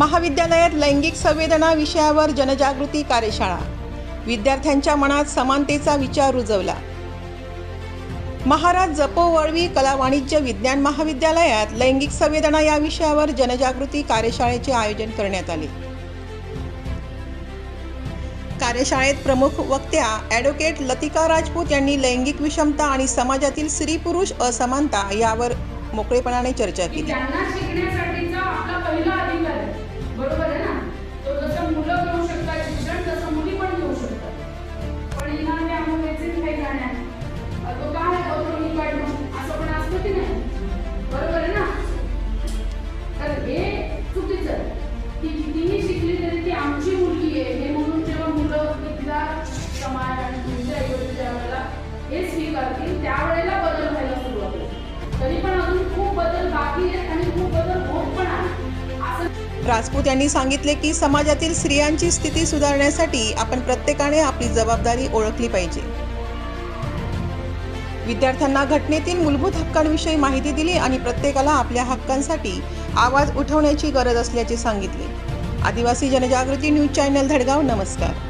महाविद्यालयात लैंगिक संवेदना विषयावर जनजागृती कार्यशाळा. विद्यार्थ्यांच्या मनात समानतेचा विचार रुजवला. महाराज जपो वळवी कला वाणिज्य विज्ञान महाविद्यालयात लैंगिक संवेदना या विषयावर जनजागृती कार्यशाळेचे आयोजन करण्यात आले. कार्यशाळेत प्रमुख वक्त्या ॲडव्होकेट लतिका राजपूत यांनी लैंगिक विषमता आणि समाजातील स्त्री पुरुष असमानता यावर मोकळेपणाने चर्चा केली. मुलगी आहे हे म्हणून जेव्हा मुलं तिथला समाज आणि तुमच्या ऐवजी ज्या वेळेला हे स्वीकारतील त्यावेळेला बदल व्हायला सुरुवात होते. तरी पण अजून खूप बदल बाकी आहेत आणि खूप बदल होत पण आहे राजपूत यांनी सांगितले की समाजातील स्त्रियांची स्थिती सुधारण्यासाठी आपण प्रत्येकाने आपली जबाबदारी ओळखली पाहिजे. विद्यार्थ्यांना घटनेतील मूलभूत हक्कांविषयी माहिती दिली आणि प्रत्येकाला आपल्या हक्कांसाठी आवाज उठवण्याची गरज असल्याचे सांगितले. आदिवासी जनजागृती न्यूज चॅनल धडगाव नमस्कार.